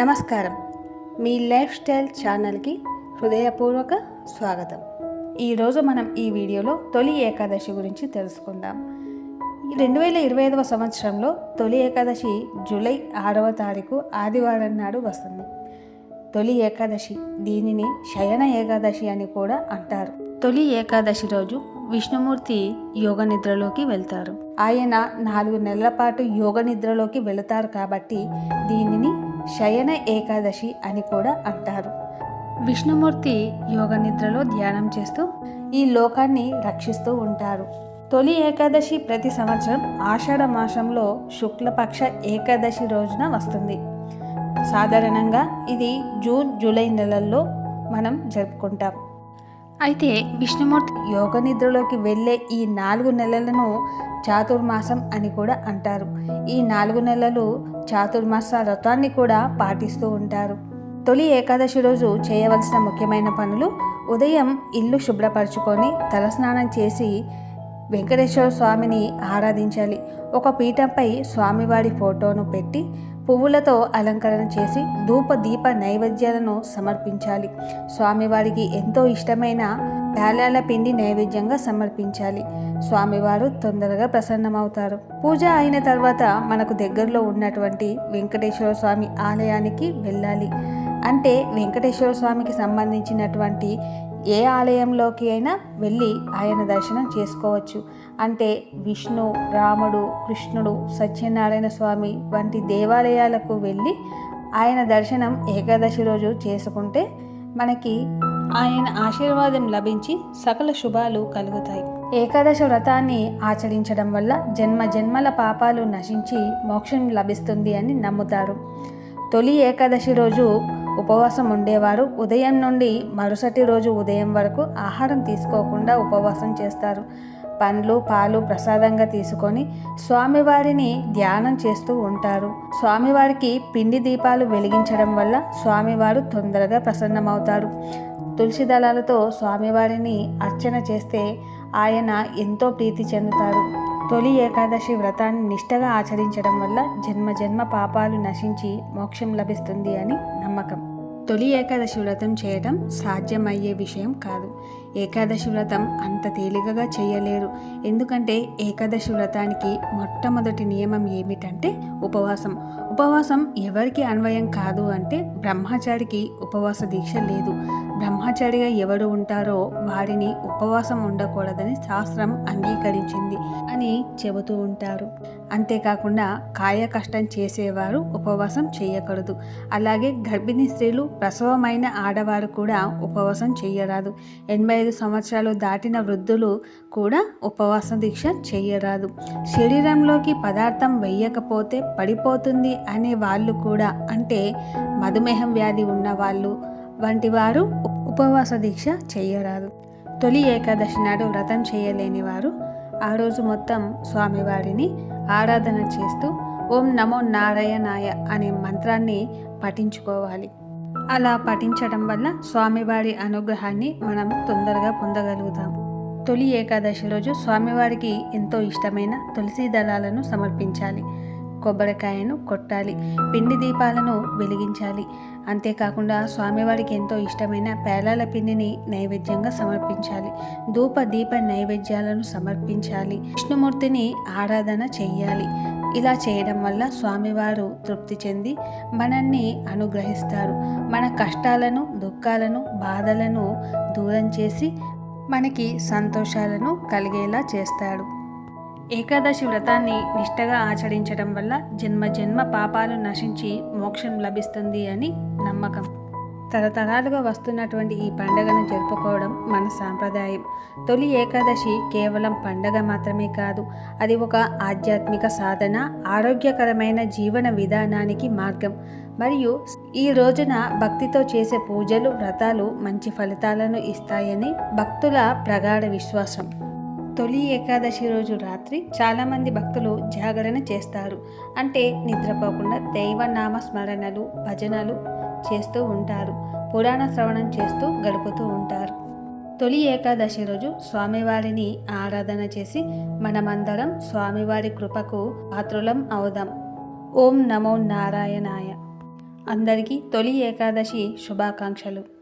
నమస్కారం. మీ life style ఛానల్కి హృదయపూర్వక స్వాగతం. ఈరోజు మనం ఈ వీడియోలో తొలి ఏకాదశి గురించి తెలుసుకుందాం. రెండు వేల ఇరవై ఐదవ సంవత్సరంలో తొలి ఏకాదశి జూలై ఆరవ తారీఖు ఆదివారం నాడు వస్తుంది. తొలి ఏకాదశి దీనిని శయన ఏకాదశి అని కూడా అంటారు. తొలి ఏకాదశి రోజు విష్ణుమూర్తి యోగ నిద్రలోకి వెళ్తారు. ఆయన నాలుగు నెలల పాటు యోగ నిద్రలోకి వెళతారు కాబట్టి దీనిని శయన ఏకాదశి అని కూడా అంటారు. విష్ణుమూర్తి యోగ నిద్రలో ధ్యానం చేస్తూ ఈ లోకాన్ని రక్షిస్తూ ఉంటారు. తొలి ఏకాదశి ప్రతి సంవత్సరం ఆషాఢ మాసంలో శుక్లపక్ష ఏకాదశి రోజున వస్తుంది. సాధారణంగా ఇది జూన్ జూలై నెలల్లో మనం జరుపుకుంటాం. అయితే విష్ణుమూర్తి యోగ నిద్రలోకి వెళ్ళే ఈ నాలుగు నెలలను చాతుర్మాసం అని కూడా అంటారు. ఈ నాలుగు నెలలు చాతుర్మాస వ్రతాన్ని కూడా పాటిస్తూ ఉంటారు. తొలి ఏకాదశి రోజు చేయవలసిన ముఖ్యమైన పనులు ఉదయం ఇల్లు శుభ్రపరచుకొని తలస్నానం చేసి వెంకటేశ్వర స్వామిని ఆరాధించాలి. ఒక పీఠంపై స్వామివారి ఫోటోను పెట్టి పువ్వులతో అలంకరణ చేసి ధూప దీప నైవేద్యాలను సమర్పించాలి. స్వామివారికి ఎంతో ఇష్టమైన డాలాల పిండి నైవేద్యంగా సమర్పించాలి. స్వామివారు తొందరగా ప్రసన్నమవుతారు. పూజ అయిన తర్వాత మనకు దగ్గరలో ఉన్నటువంటి వెంకటేశ్వర స్వామి ఆలయానికి వెళ్ళాలి. అంటే వెంకటేశ్వర స్వామికి సంబంధించినటువంటి ఏ ఆలయంలోకి అయినా వెళ్ళి ఆయన దర్శనం చేసుకోవచ్చు. అంటే విష్ణు రాముడు కృష్ణుడు సత్యనారాయణ స్వామి వంటి దేవాలయాలకు వెళ్ళి ఆయన దర్శనం ఏకాదశి రోజు చేసుకుంటే మనకి ఆయన ఆశీర్వాదం లభించి సకల శుభాలు కలుగుతాయి. ఏకాదశి వ్రతాన్ని ఆచరించడం వల్ల జన్మ జన్మల పాపాలు నశించి మోక్షం లభిస్తుంది అని నమ్ముతారు. తొలి ఏకాదశి రోజు ఉపవాసం ఉండేవారు. ఉదయం నుండి మరుసటి రోజు ఉదయం వరకు ఆహారం తీసుకోకుండా ఉపవాసం చేస్తారు. పండ్లు పాలు ప్రసాదంగా తీసుకొని స్వామివారిని ధ్యానం చేస్తూ ఉంటారు. స్వామివారికి పిండి దీపాలు వెలిగించడం వల్ల స్వామివారు తొందరగా ప్రసన్నమవుతారు. తులసి దళాలతో స్వామివారిని అర్చన చేస్తే ఆయన ఎంతో ప్రీతి చెందుతారు. తొలి ఏకాదశి వ్రతాన్ని నిష్టగా ఆచరించడం వల్ల జన్మ జన్మ పాపాలు నశించి మోక్షం లభిస్తుంది అని నమ్మకం. తొలి ఏకాదశి వ్రతం చేయడం సాధ్యమయ్యే విషయం కాదు. ఏకాదశి వ్రతం అంత తేలికగా చేయలేరు. ఎందుకంటే ఏకాదశి వ్రతానికి మొట్టమొదటి నియమం ఏమిటంటే ఉపవాసం. ఉపవాసం ఎవరికి అన్వయం కాదు అంటే బ్రహ్మచారికి ఉపవాస దీక్ష లేదు. బ్రహ్మచారిగా ఎవరు ఉంటారో వారిని ఉపవాసం ఉండకూడదని శాస్త్రం అంగీకరించింది అని చెబుతూ ఉంటారు. అంతేకాకుండా కాయ కష్టం చేసేవారు ఉపవాసం చేయకూడదు. అలాగే గర్భిణీ స్త్రీలు ప్రసవమైన ఆడవారు కూడా ఉపవాసం చేయరాదు. ఎనభై ఐదు సంవత్సరాలు దాటిన వృద్ధులు కూడా ఉపవాస దీక్ష చేయరాదు. శరీరంలోకి పదార్థం వెయ్యకపోతే పడిపోతుంది అనే వాళ్ళు కూడా అంటే మధుమేహం వ్యాధి ఉన్నవాళ్ళు వంటి వారు ఉపవాస దీక్ష చేయరాదు. తొలి ఏకాదశి నాడు వ్రతం చేయలేని వారు ఆ రోజు మొత్తం స్వామివారిని ఆరాధన చేస్తూ ఓం నమో నారాయణాయ అనే మంత్రాన్ని పఠించుకోవాలి. అలా పఠించడం వల్ల స్వామివారి అనుగ్రహాన్ని మనం తొందరగా పొందగలుగుతాం. తొలి ఏకాదశి రోజు స్వామివారికి ఎంతో ఇష్టమైన తులసి దళాలను సమర్పించాలి. కొబ్బరికాయను కొట్టాలి. పిండి దీపాలను వెలిగించాలి. అంతేకాకుండా స్వామివారికి ఎంతో ఇష్టమైన పేలాల పిండిని నైవేద్యంగా సమర్పించాలి. ధూప దీప నైవేద్యాలను సమర్పించాలి. విష్ణుమూర్తిని ఆరాధన చేయాలి ఇలా చేయడం వల్ల స్వామివారు తృప్తి చెంది మనల్ని అనుగ్రహిస్తారు. మన కష్టాలను దుఃఖాలను బాధలను దూరం చేసి మనకి సంతోషాలను కలిగేలా చేస్తాడు ఏకాదశి వ్రతాన్ని నిష్టగా ఆచరించడం వల్ల జన్మ జన్మ పాపాలు నశించి మోక్షం లభిస్తుంది అని నమ్మకం. తరతరాలుగా వస్తున్నటువంటి ఈ పండగను జరుపుకోవడం మన సాంప్రదాయం. తొలి ఏకాదశి కేవలం పండగ మాత్రమే కాదు అది ఒక ఆధ్యాత్మిక సాధన ఆరోగ్యకరమైన జీవన విధానానికి మార్గం. మరియు ఈ రోజున భక్తితో చేసే పూజలు వ్రతాలు మంచి ఫలితాలను ఇస్తాయని భక్తుల ప్రగాఢ విశ్వాసం. తొలి ఏకాదశి రోజు రాత్రి చాలామంది భక్తులు జాగరణ చేస్తారు. అంటే నిద్రపోకుండా దైవనామ స్మరణలు భజనలు చేస్తూ ఉంటారు. పురాణ శ్రవణం చేస్తూ గడుపుతూ ఉంటారు. తొలి ఏకాదశి రోజు స్వామివారిని ఆరాధన చేసి మనమందరం స్వామివారి కృపకు పాత్రులం అవుదాం. ఓం నమో నారాయణాయ. అందరికీ తొలి ఏకాదశి శుభాకాంక్షలు.